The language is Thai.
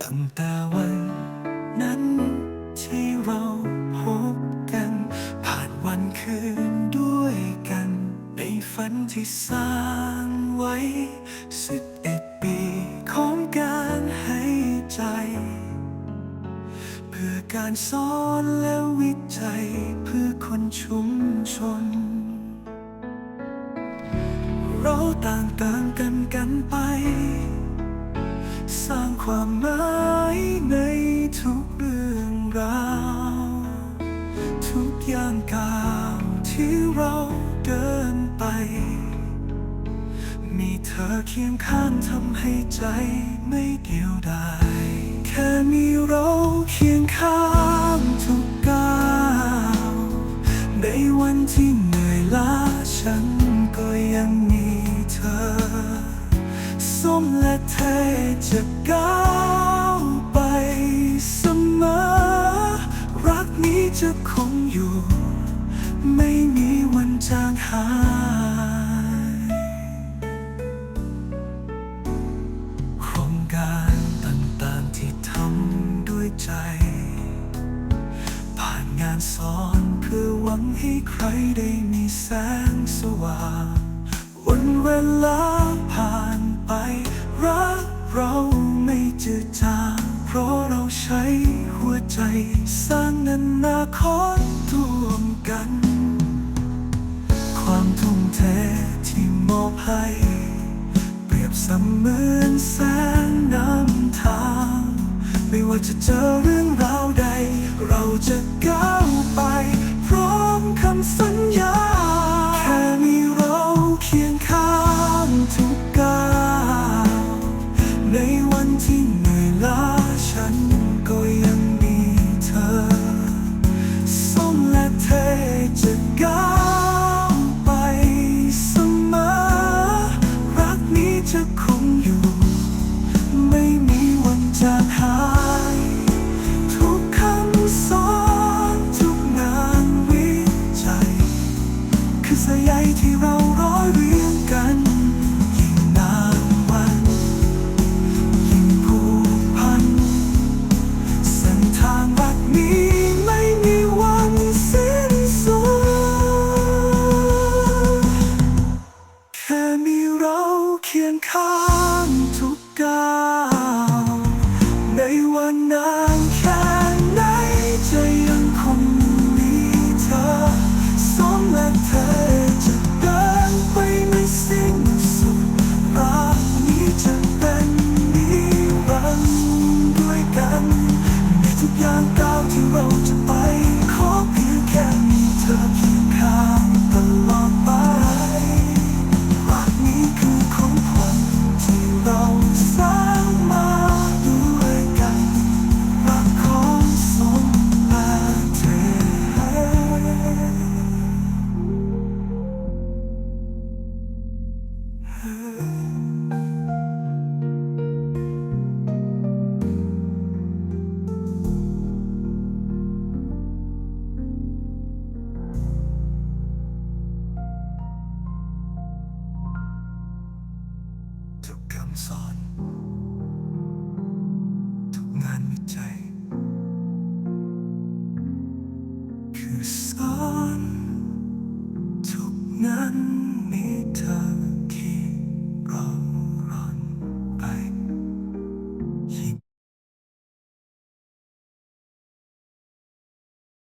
ตั้งแต่วันนั้นที่เราพบกัน ผ่านวันคืนด้วยกัน ในฝันที่สร้างไว้สิบเอ็ดปีของการให้ใจ เพื่อการสอนและวิจัยเพื่อคนชุมชน เราต่างต่างกันกันไป สร้างความหมายในทุกเรื่องราว ทุกอย่างก้าวที่เราเดินไป มีเธอเคียงข้างทำให้ใจไม่เดียวดายแค่มีเราเคียงข้างทุกก้าวในวันที่เหนื่อยล้าฉันก็ยังมี ส้มและเธอจะก้าวไปเสมอ รักนี้จะคงอยู่ ไม่มีวันจางหาย โครงการต่างๆที่ทำด้วยใจ ผ่านงานสอนเพื่อหวังให้ใครได้มีแสงสว่างวันเวลาผ่าน เราไม่เจืดจางเพราะเราใช้หัวใจ สร้างอนาคตร่วมกัน ความทุ่มเทที่มอบให้เปรียบเสมือนแสงนำทาง ไม่ว่าจะเจอเรื่องราวใด เราจะ เราเคียงข้างทุกการ สอน ทุกงานวิจัยคือสร้าง